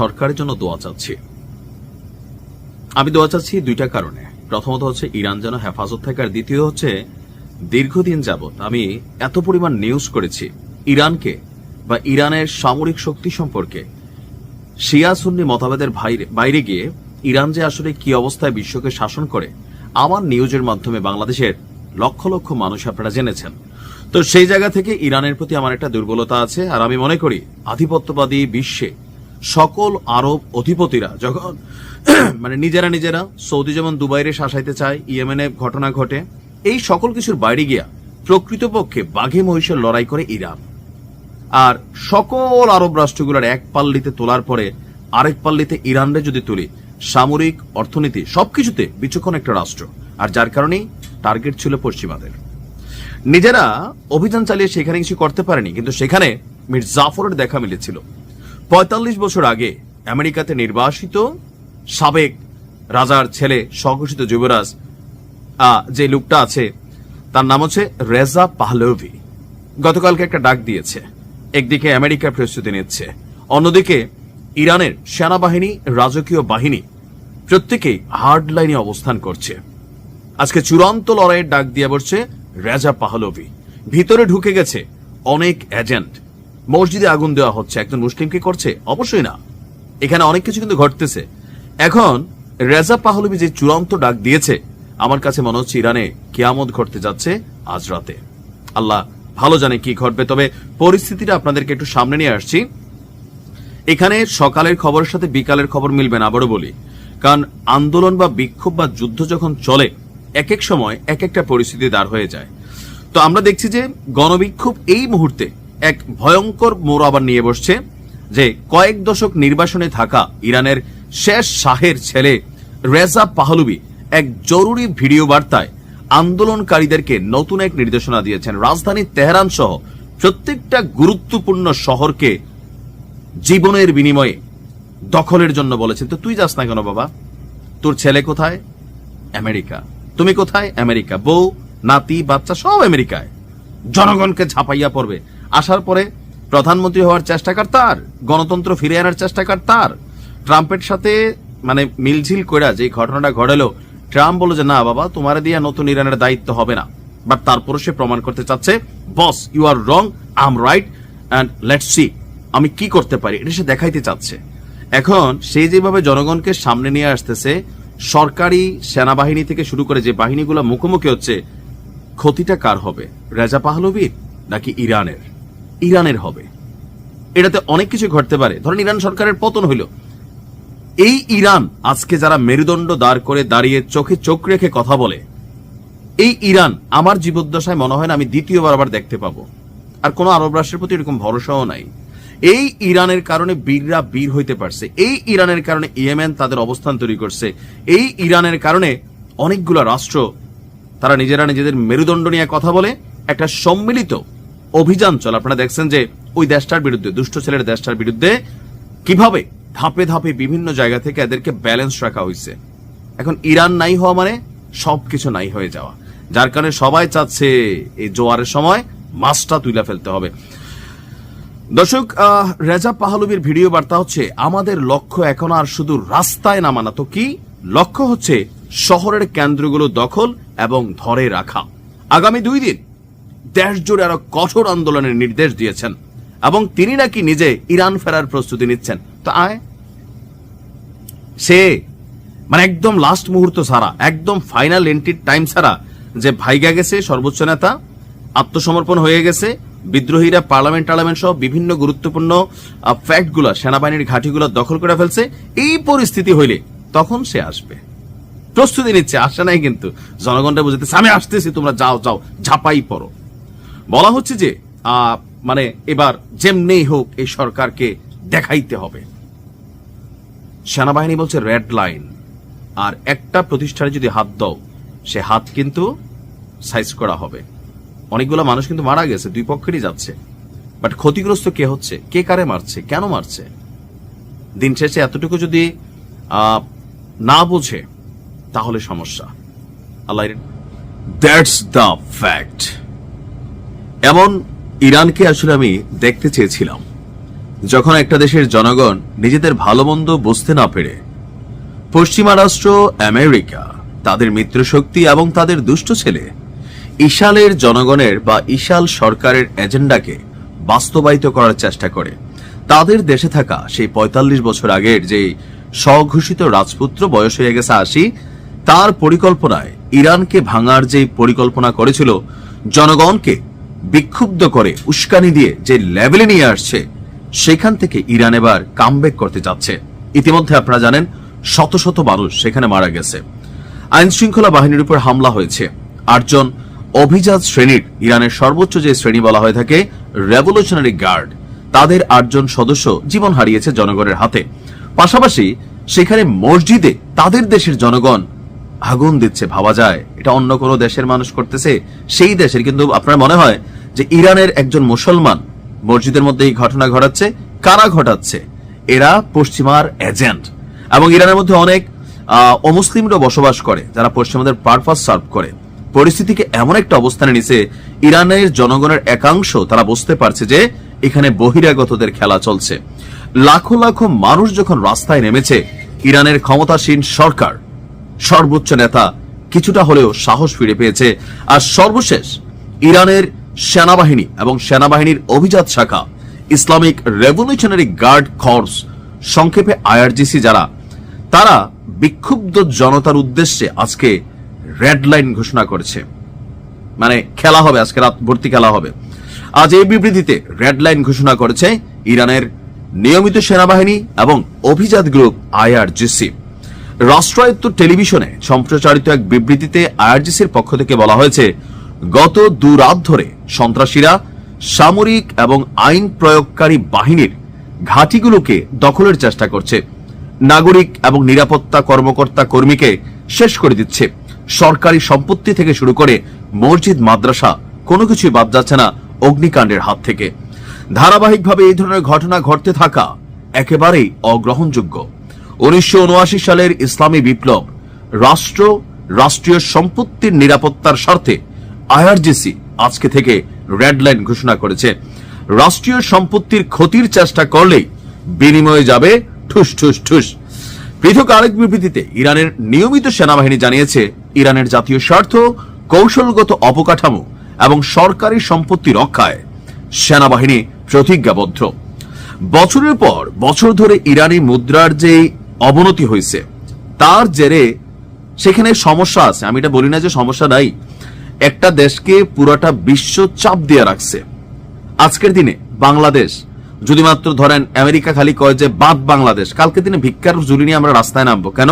সরকারের জন্য দোয়া চাচ্ছি। আমি দোয়া চাচ্ছি দুইটা কারণে। প্রথমত হচ্ছে, ইরান যেন হেফাজত থাকে, আর দ্বিতীয় হচ্ছে, দীর্ঘদিন যাবৎ আমি এত পরিমাণ নিউজ করেছি, ইরানকে বা ইরানের সামরিক শক্তি সম্পর্কে। শিয়া সুন্নি মতভেদের বাইরে গিয়ে ইরান যে আসলে কি অবস্থায় বিশ্বকে শাসন করে, আমার নিউজের মাধ্যমে বাংলাদেশের লক্ষ লক্ষ মানুষ আপনারা জেনেছেন। তো সেই জায়গা থেকে ইরানের প্রতি আমার একটা দুর্বলতা আছে, আর আমি মনে করি আধিপত্যবাদী বিশ্বে সকল আরব অধিপতিরা যখন মানে নিজেরা নিজেরা সৌদি যেমন দুবাইরে শাসাইতে চায়, ইয়েমেনে ঘটনা ঘটে, এই সকল কিছুর বাইরে গিয়া প্রকৃতপক্ষে বাঘে মহিষের লড়াই করে ইরান। আর সকল আরব রাষ্ট্রগুলোর এক পাল্লিতে তোলার পরে আরেক পাল্লিতে ইরানরে যদি তুলি, সামরিক, অর্থনীতি সবকিছুতে বিচক্ষণ একটা রাষ্ট্র। আর যার কারণেই টার্গেট ছিল পশ্চিমাদের। নিজেরা অভিযান চালিয়ে সেখানে কিছু করতে পারেনি, কিন্তু সেখানে মির জাফরের দেখা মিলেছিল। পঁয়তাল্লিশ বছর আগে আমেরিকাতে নির্বাসিত সাবেক রাজার ছেলে স্বঘোষিত যুবরাজ যে লোকটা আছে, তার নাম হচ্ছে রেজা পাহলভি। গতকালকে একটা ডাক দিয়েছে। একদিকে আমেরিকার প্রস্তুতি নিচ্ছে, অন্যদিকে ইরানের সেনাবাহিনী, রাজকীয় বাহিনী প্রত্যেকেই হার্ড লাইনে অবস্থান করছে। আজকে চূড়ান্ত লড়াইয়ের ডাক দিয়ে বসছে রেজা পাহলভি। ভিতরে ঢুকে গেছে অনেক এজেন্ট। মসজিদে আগুন দেওয়া হচ্ছে, একজন মুসলিমকে করছে? অবশ্যই না। এখানে অনেক কিছু কিন্তু ঘটতেছে। এখন, রেজা পাহলবি যে চূড়ান্ত ডাক দিয়েছে, আমার কাছে মনে হচ্ছে ইরানে কেয়ামত ঘটতে যাচ্ছে আজ রাতে। আল্লাহ ভালো জানে কি ঘটবে, তবে পরিস্থিতিটা আপনাদেরকে একটু সামনে নিয়ে আসছি। এখানে সকালের খবরের সাথে বিকালের খবর মিলবে না, আবারও বলি। কারণ আন্দোলন বা বিক্ষোভ বা যুদ্ধ যখন চলে এক এক সময় এক একটা পরিস্থিতি দাঁড় হয়ে যায়। তো আমরা দেখছি যে গণবিক্ষোভ এই মুহূর্তে এক ভয়ঙ্কর মোড় আবার নিয়ে বসছে যে কয়েক দশক নির্বাসনে থাকা ইরানের শেষ শাহের ছেলে রেজা পাহলুবি এক জরুরি ভিডিও বার্তায় আন্দোলনকারীদেরকে নতুন এক নির্দেশনা দিয়েছেন। রাজধানী তেহরান সহ প্রত্যেকটা গুরুত্বপূর্ণ শহরকে জীবনের বিনিময়ে দখলের জন্য বলেছেন। তো তুই যাস না কেন বাবা? তোর ছেলে কোথায়? আমেরিকা। তুমি কোথায়? আমেরিকা। বউ, নাতি, বাচ্চা সব আমেরিকায়। জনগণকে ঝাপাইয়া পড়বে। আসার পরে প্রধানমন্ত্রী হওয়ার চেষ্টা কর তার, গণতন্ত্র ফিরে আনার চেষ্টা কর তার। ট্রাম্পের সাথে মানে মিলঝিল কইরা যে ঘটনাটা ঘটালো, ট্রাম্প বলে যে, না বাবা, তোমার দিয়া নতুন ইরানের দায়িত্ব হবে না। বাট তারপরও সে প্রমাণ করতে চাচ্ছে, boss you are wrong I'm right and let's see আমি কি করতে পারি? এটা সে দেখাইতে চাচ্ছে। এখন সে যেভাবে জনগণকে সামনে নিয়ে আসতেছে, সরকারি সেনাবাহিনী থেকে শুরু করে যে বাহিনীগুলো মুখোমুখি হচ্ছে, ক্ষতিটা কার হবে? রেজা পাহলবির নাকি ইরানের? ইরানের হবে। এটাতে অনেক কিছু ঘটতে পারে। ধরেন ইরান সরকারের পতন হইল। এই ইরান আজকে যারা মেরুদণ্ড দাঁড় করে দাঁড়িয়ে চোখে চোখ রেখে কথা বলে, এই ইরান আমার জীবদ্দশায় মনে হয় না আমি দ্বিতীয়বার আবার দেখতে পাবো। আর কোনো আরব রাষ্ট্রের প্রতি এরকম ভরসাও নাই। এই ইরানের কারণে বীররা বীর হইতে পারছে। এই ইরানের কারণে ইয়েমেন তাদের অবস্থান তৈরি করছে। এই ইরানের কারণে অনেকগুলো রাষ্ট্র, তারা নিজেরা নিজেদের মেরুদণ্ড নিয়ে কথা বলে, একটা সম্মিলিত অভিযান চলে। আপনারা দেখছেন যে ওই দেশটার বিরুদ্ধে, দুষ্ট ছেলের দেশটার বিরুদ্ধে কীভাবে ধাপে ধাপে বিভিন্ন জায়গা থেকে এদেরকে ব্যালেন্স রাখা হয়েছে। এখন ইরান নাই হওয়া মানে সবকিছু নাই হয়ে যাওয়া। যার কারণে সবাই চাচ্ছে এই জোয়ারের সময় মাছটা তুলে ফেলতে হবে। দর্শক রেজা পাহলুবির ভিডিও বার্তা হচ্ছে, আমাদের লক্ষ্য এখন আর শুধু রাস্তায় নামা না, তো কি? লক্ষ্য হচ্ছে শহরের কেন্দ্রগুলো দখল এবং ধরে রাখা। আগামী দুই দিন দেশ জুড়ে আরও কঠোর আন্দোলনের নির্দেশ দিয়েছেন এবং তিনি নাকি নিজে ইরান ফেরার প্রস্তুতি নিচ্ছেন। তো আয়। সে মানে একদম লাস্ট মুহূর্ত ছাড়া, একদম ফাইনাল এন্ট্রির টাইম ছাড়া যে ভাইগা গেছে, সর্বোচ্চ নেতা, আত্মসমর্পণ হয়ে গেছে, বিদ্রোহীরা পার্লামেন্ট টার্লামেন্ট সহ বিভিন্ন গুরুত্বপূর্ণ ফ্যাক্টগুলো সেনাবাহিনীর ঘাঁটিগুলো দখল করে ফেলছে, এই পরিস্থিতি হইলে তখন সে আসবে। প্রস্তুতি নিচ্ছে, আসে নাই কিন্তু। জনগণটা বুঝতেছে আমি আসতেছি, তোমরা যাও যাও, ঝাপাই পড়ো। বলা হচ্ছে যে মানে এবার যেমনেই হোক এই সরকারকে দেখাইতে হবে। সেনাবাহিনী বলছে রেড লাইন, আর একটা প্রতিষ্ঠানে যদি হাত দাও, সে হাত কিন্তু সাইজ করা হবে। অনেকগুলো মানুষ কিন্তু মারা গেছে, দুই পক্ষেরই যাচ্ছে। বাট ক্ষতিগ্রস্ত কে হচ্ছে? কে কারে মারছে? কেন মারছে? দিন শেষে এতটুকু যদি না বোঝে, তাহলে সমস্যা। আল্লাহ দ্যাটস দ্য ফ্যাক্ট এমন ইরানকে আসলে আমি দেখতে চেয়েছিলাম, যখন একটা দেশের জনগণ নিজেদের ভালো মন্দ বুঝতে না পেরে পশ্চিমা রাষ্ট্র আমেরিকা, তাদের মিত্রশক্তি এবং তাদের দুষ্ট ছেলে ইশালের জনগণের বা ইশাল সরকারের এজেন্ডাকে বাস্তবায়িত করার চেষ্টা করে। তাদের দেশে থাকা সেই ৪৫ বছর আগের যে স্বঘোষিত রাজপুত্র বয়স হয়ে গেছে আশি, তার পরিকল্পনায় ইরানকে ভাঙার যে পরিকল্পনা করেছিল, জনগণকে বিক্ষুব্ধ করে উস্কানি দিয়ে যে লেভেলে নিয়ে আসছে, সেখান থেকে ইরান এবার কামব্যাক করতে যাচ্ছে। ইতিমধ্যে আপনারা জানেন, শত শত মানুষ সেখানে মারা গেছে। আইন শৃঙ্খলা বাহিনীর উপর হামলা হয়েছে। আটজন অভিজাত শ্রেণির ইরানের সর্বোচ্চ যে শ্রেণি বলা হয়ে থাকে রেভলিউশনারি গার্ড তাদের আটজন সদস্য জীবন হারিয়েছে জনগণের হাতে। পাশাপাশি সেখানে মসজিদে তাদের দেশের জনগণ আগুন দিচ্ছে, ভাবা যায়। এটা অন্য কোনো দেশের মানুষ করতেছে, সেই দেশের। কিন্তু আপনার মনে হয় যে ইরানের একজন মুসলমান মসজিদের মধ্যে এই ঘটনা ঘটাচ্ছে? কারা ঘটাচ্ছে? এরা পশ্চিমার এজেন্ট এবং ইরানের মধ্যে অনেক অমুসলিমরা বসবাস করে, যারা পশ্চিমাদের পারপাস সার্ভ করে। পরিস্থিতিকে এমন একটা অবস্থানে নিছে, ইরানের জনগণের একাংশ তারা বুঝতে পারছে যে এখানে বহিরাগতদের খেলা চলছে। লাখো লাখো মানুষ যখন রাস্তায় নেমেছে, ইরানের ক্ষমতাসীন সরকার সর্বোচ্চ নেতা কিছুটা হলেও সাহস ফিরে পেয়েছে। আর সর্বশেষ, ইরানের সেনাবাহিনী এবং সেনাবাহিনীর অভিজাত শাখা, ইসলামিক রেভলিউশনারি গার্ড কর্পস, সংক্ষেপে আইআরজিসি যারা, তারা বিক্ষুব্ধ জনতার উদ্দেশ্যে আজকে রেড লাইন ঘোষণা করেছে। মানে খেলা হবে, আজকে রাত ভর্তি খেলা হবে। আজ এই বিবৃতিতে রেড লাইন ঘোষণা করেছে ইরানের নিয়মিত সেনাবাহিনী এবং অভিজাত গ্রুপ আইআরজিসি। রাষ্ট্রায়ত্ত টেলিভিশনে সম্প্রচারিত এক বিবৃতিতে আইআরজিসির পক্ষ থেকে বলা হয়েছে, গত দু রাত ধরে সন্ত্রাসীরা সামরিক এবং আইন প্রয়োগকারী বাহিনীর ঘাঁটিগুলোকে দখলের চেষ্টা করছে। নাগরিক এবং নিরাপত্তা কর্মকর্তা কর্মীকে শেষ করে দিচ্ছে। সরকারি সম্পত্তি থেকে শুরু করে মসজিদ, মাদ্রাসা কোনো কিছুই বাদ যাচ্ছে না অগ্নিকাণ্ডের হাত থেকে। ধারাবাহিকভাবে এই ধরনের ঘটনা ঘটতে থাকা একেবারেই অগ্রহণযোগ্য। উনিশশো উনআশি সালের ইসলামী বিপ্লব, রাষ্ট্র, রাষ্ট্রীয় সম্পত্তির নিরাপত্তার স্বার্থে আইআরজিসি আজকে থেকে রেড লাইন ঘোষণা করেছে। রাষ্ট্রীয় সম্পত্তির ক্ষতির চেষ্টা করলেই বিনিময়ে যাবে ঠুস ঠুস ঠুস। পৃথক আরেক বিবৃতিতে ইরানের নিয়মিত সেনাবাহিনী জানিয়েছে, ইরানের জাতীয় স্বার্থ, কৌশলগত অবকাঠামো এবং সরকারি সম্পত্তি রক্ষায় সেনাবাহিনী প্রতিজ্ঞাবদ্ধ। বছরের পর বছর ধরে ইরানি মুদ্রার যে অবনতি হয়েছে। তার জেরে সেখানে সমস্যা আছে। আমি এটা বলি না যে সমস্যা নাই। একটা দেশকে পুরাটা বিশ্ব চাপ দিয়ে রাখছে। আজকের দিনে বাংলাদেশ, যদি মাত্র ধরেন আমেরিকা খালি কয় যে, বাদ বাংলাদেশ কালকে দিনে ভিক্ষার জুড়ি নিয়ে আমরা রাস্তায় নামবো। কেন?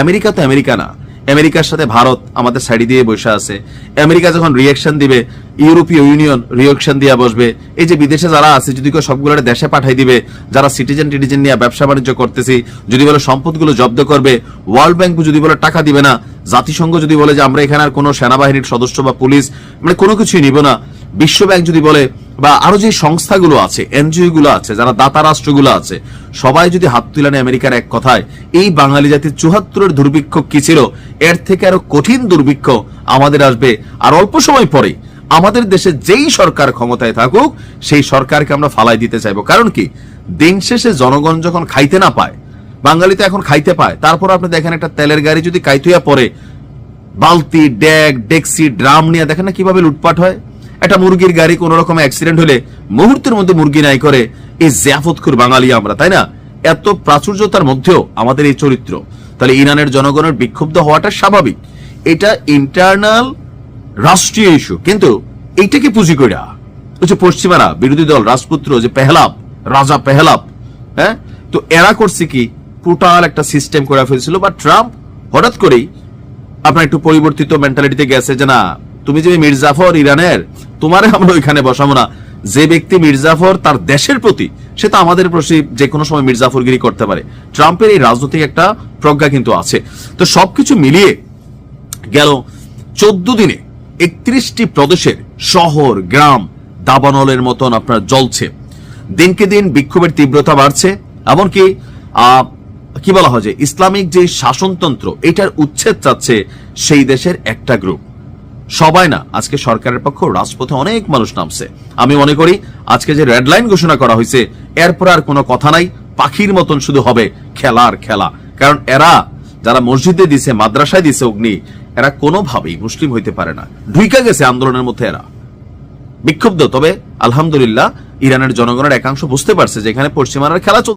আমেরিকা তো আমেরিকা না। আমেরিকার সাথে ভারত আমাদের সাইড দিয়ে বসে আছে। আমেরিকা যখন রিয়াকশন দিবে, ইউরোপীয় ইউনিয়ন রিয়াকশন দিয়ে বসবে। এই যে বিদেশে যারা আছে, যদি কেউ সবগুলো দেশে পাঠাই দিবে, যারা সিটিজেন টিটিজেন নিয়ে ব্যবসা বাণিজ্য করতেছি, যদি বলে সম্পদগুলো জব্দ করবে ওয়ার্ল্ড ব্যাংক যদি বলে টাকা দিবে না, জাতিসংঘ যদি বলে যে আমরা এখানে আর কোনো সেনাবাহিনীর সদস্য বা পুলিশ মানে কোনো কিছুই নিব না। বিশ্ব ব্যাংক যদি বলে, বা আরও যে সংস্থাগুলো আছে এনজিও গুলো আছে, যারা দাতা রাষ্ট্রগুলো আছে, সবাই যদি হাত তুলে নেয় আমেরিকার এক কথায়, এই বাঙালি জাতির চুহাত্তরের দুর্ভিক্ষ কি ছিল? এর থেকে আরও কঠিন দুর্ভিক্ষ আমাদের আসবে, আর অল্প সময় পরে আমাদের দেশে যেই সরকার ক্ষমতায় থাকুক, সেই সরকারকে আমরা ফালাই দিতে চাইব। কারণ কি? দিন শেষে জনগণ যখন খাইতে না পায়, বাঙালি তো এখন খাইতে পায়, তারপর আপনি দেখেন একটা তেলের গাড়ি যদি কাইতুয়া পরে বালতি, ড্যাগ, ডেক্সি, ড্রাম নিয়ে দেখেন না কীভাবে লুটপাট হয়? একটা মুরগির গাড়ি কোন রকম অ্যাক্সিডেন্ট হলে মুহূর্তের মধ্যে মুরগি নাই করে এই জিয়াফতখুর বাঙালি আমরা, তাই না? এত প্রাচুর্যতার মধ্যেও আমাদের এই চরিত্র। তাহলে ইরানের জনগণের বিক্ষুব্ধ হওয়াটা স্বাভাবিক। এটা ইন্টারনাল রাষ্ট্রীয় ইস্যু কিন্তু এইটাকে পুঁজি কইরা যে পশ্চিমারা, বিরোধী দল, রাজপুত্র, যে পেহলাপ রাজা পেহলাপ হ্যাঁ? তো এরা করছে কি? টোটাল একটা সিস্টেম করে ফেলছিল। বা ট্রাম্প হঠাৎ করেই, আপনার একটু পরিবর্তিত মেন্টালিটিতে গেছে যে না, তুমি যে মির্জাফর ইরানের তোমারে আমরা ওইখানে বসাবো না। যে ব্যক্তি মির্জাফর তার দেশের প্রতি, সে তো আমাদের প্রতি যে কোনো সময় মির্জাফরগিরি করতে পারে। ট্রাম্পের এই রাজনৈতিক একটা প্রজ্ঞা কিন্তু আছে। তো সবকিছু মিলিয়ে গেল চোদ্দ দিনে একত্রিশটি প্রদেশের শহর, গ্রাম, দাবানলের মতন আপনার জ্বলছে। দিনকে দিন বিক্ষোভের তীব্রতা বাড়ছে, এমনকি কি বলা হয় যে ইসলামিক যে শাসনতন্ত্র, এটার উচ্ছেদ চাচ্ছে সেই দেশের একটা গ্রুপ সবাই না, আজকে সরকারের পক্ষ রাজপথে অনেক মানুষ নামছে। আমি মনে করি, আজকে যে রেড লাইন ঘোষণা করা হয়েছে এরপর আর কোনো কথা নাই, পাখির মতন শুধু হবে খেলার খেলা। কারণ এরা যারা মসজিদে দিছে, মাদ্রাসায় দিছে অগ্নি, এরা কোনোভাবেই মুসলিম হইতে পারে না। ঢুইকা গেছে আন্দোলনের মধ্যে এরা। বিক্ষুব্ধ, তবে আলহামদুলিল্লাহ, ইরানের জনগণের একাংশ বুঝতে পারছে যেখানে পশ্চিমার খেলা